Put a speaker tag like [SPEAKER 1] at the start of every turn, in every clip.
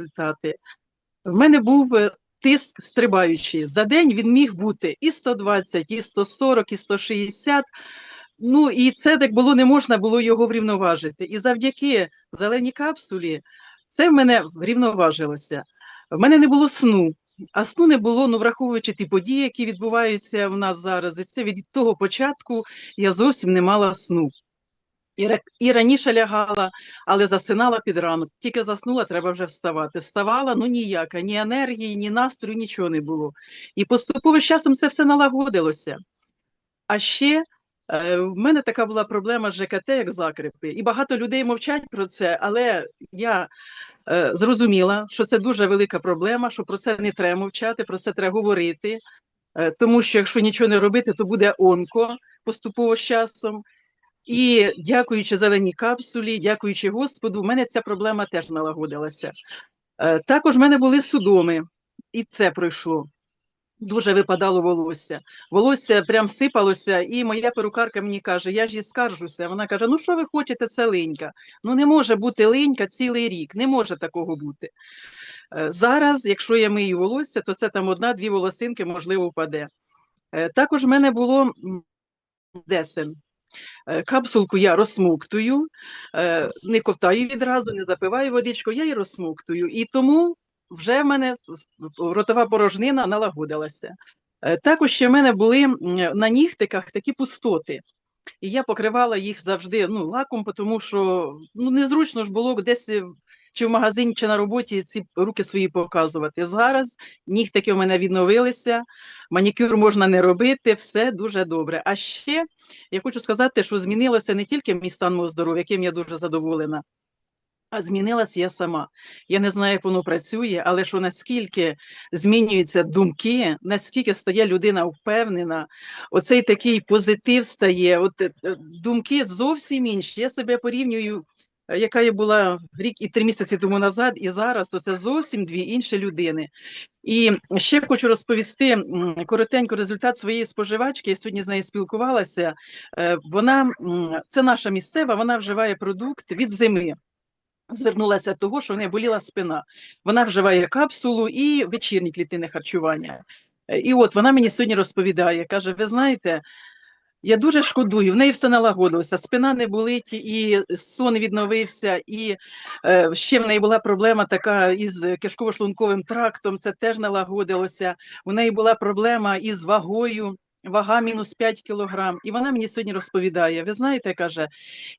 [SPEAKER 1] результати. В мене був е, тиск стрибаючий. За день він міг бути і 120, і 140, і 160. Ну і це так було, не можна було його врівноважити. І завдяки зеленій капсулі це в мене врівноважилося. В мене не було сну. А сну не було, ну враховуючи ті події, які відбуваються в нас зараз. І це від того початку я зовсім не мала сну. І, раніше лягала, але засинала під ранок. Тільки заснула, треба вже вставати. Вставала, ну ніяка, ні енергії, ні настрою, нічого не було. І поступово з часом це все налагодилося. А ще е, в мене така була проблема з ЖКТ, як закрепи. І багато людей мовчать про це, але я е, зрозуміла, що це дуже велика проблема, що про це не треба мовчати, про це треба говорити. Е, тому що якщо нічого не робити, то буде онко поступово з часом. І дякуючи зеленій капсулі, дякуючи Господу, в мене ця проблема теж налагодилася. Е, Також в мене були судоми, і це пройшло. Дуже випадало волосся. Волосся прям сипалося, і моя перукарка мені каже: я ж їй скаржуся. Вона каже: Ну що ви хочете, це линька? Ну не може бути линька цілий рік, не може такого бути. Е, Зараз, якщо я мию волосся, то це там одна-дві волосинки, можливо, впаде. Е, Також в мене було десен. Е, Капсулку я розсмоктую, не ковтаю відразу, не запиваю водичку, я її розсмоктую. І тому вже в мене ротова порожнина налагодилася. Е, Також ще в мене були на нігтиках такі пустоти. І я покривала їх завжди ну, лаком, тому що ну, незручно ж було десь е, чи в магазині, чи на роботі ці руки свої показувати. Зараз нігтики у мене відновилися, манікюр можна не робити, все дуже добре. А ще я хочу сказати, що змінилося не тільки мій стан мого здоров'я, яким я дуже задоволена, а змінилася я сама. Я не знаю, як воно працює, але що наскільки змінюються думки, наскільки стає людина впевнена, оцей такий позитив стає, от е, думки зовсім інші. Я себе порівнюю, яка я була рік і три місяці тому назад, і зараз, то це зовсім дві інші людини. І ще хочу розповісти коротенько результат своєї споживачки. Я сьогодні з нею спілкувалася. Е, Вона це наша місцева, вона вживає продукт від зими. Звернулася того, що в неї боліла спина. Вона вживає капсулу і вечірні клітини харчування. Е, І от вона мені сьогодні розповідає, каже: ви знаєте, я дуже шкодую, в неї все налагодилося, спина не болить, і сон відновився, і е, ще в неї була проблема така із кишково-шлунковим трактом, це теж налагодилося. У неї була проблема із вагою, вага мінус 5 кілограм. І вона мені сьогодні розповідає: ви знаєте, каже,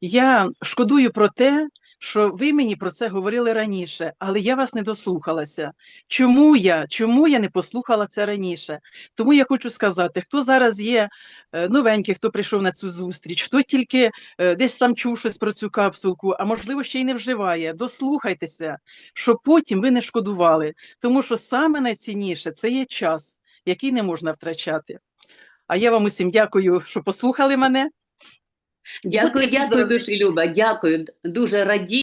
[SPEAKER 1] я шкодую про те, що ви мені про це говорили раніше, але я вас не дослухалася. Чому я? Чому я не послухала це раніше? Тому я хочу сказати, хто зараз є е, новенький, хто прийшов на цю зустріч, хто тільки е, десь там чув щось про цю капсулку, а можливо ще й не вживає. Дослухайтеся, щоб потім ви не шкодували, тому що саме найцінніше це є час, який не можна втрачати. А я вам усім дякую, що послухали мене.
[SPEAKER 2] Дякую, дякую дуже, Люба. Дякую. Дуже раді.